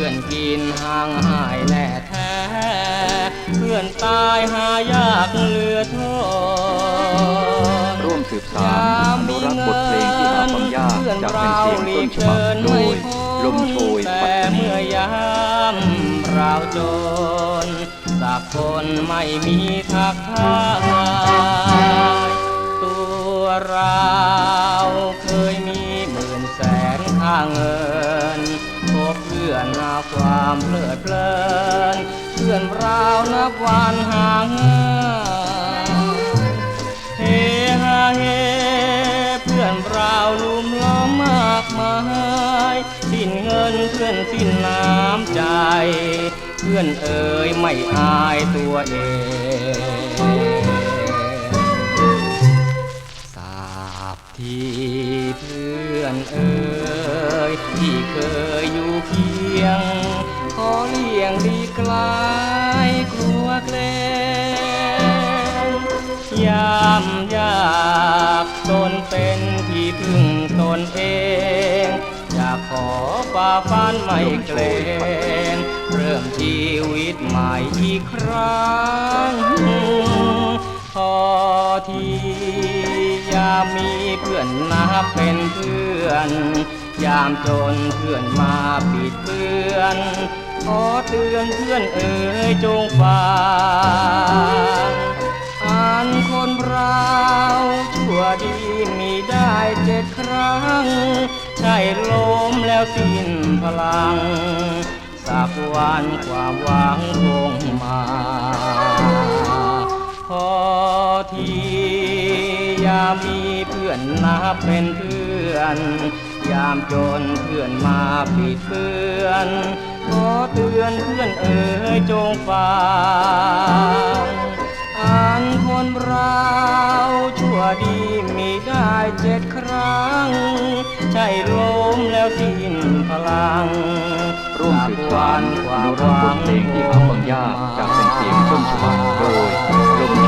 พื่อนกินห่างหายแหล่แท้ เพื่อนตายหายากเหลือโทษร่วมสืบสารอนุรักษ์บทเพลงที่หาความยากจากเป็นเสียงต้นฉบับโดยลมโชยปัตตานีเราจนสักคนไม่มีทักทายตัวเราเคยมีหมื่นแสนค่าเงิน เพื่อนนาความเพลิดเพลิน เพื่อนเรานับวันห่างเฮฮาเฮเพื่อนเราลุ่มล้อมมากมายสิ้นเงินเพื่อนสิ้นน้ำใจ เพื่อนเอ่ยไม่อายตัวเองทราบที่ ที่เคยอยู่เคียง ขอเลี่ยงดีไกลายกลัวเกรงยามยากตนเป็นที่พึ่งตนเอง อยากขอฝ่าฟันไม่เกรงเริ่มชีวิตใหม่อีกครั้งพอทียามมีเพื่อนนับเป็นเพื่อน ยามจนเพื่อนมาปิดเปื้อน ขอเตือนเพื่อนเอ๋ยจงฟังอ่านคนเราชั่วดีมีได้เจ็ดครั้ง ใช่ล้มแล้วสิ้นพลัง สักวันความหวังคงมา พอทียามีเพื่อนนับเป็นเพื่อน ยามจนเพื่อนมาปิดเปื้อนขอเตือนเพื่อนเอ๋ยจงฟังอ่านคนเราชั่วดีมีได้เจ็ดครั้ง ใช่ล้มแล้วสิ้นพลังร่วมสืบสานอนุรักบทเพลงที่หาฟังยากจากเป็นเสียงต้นฉบับโดยลม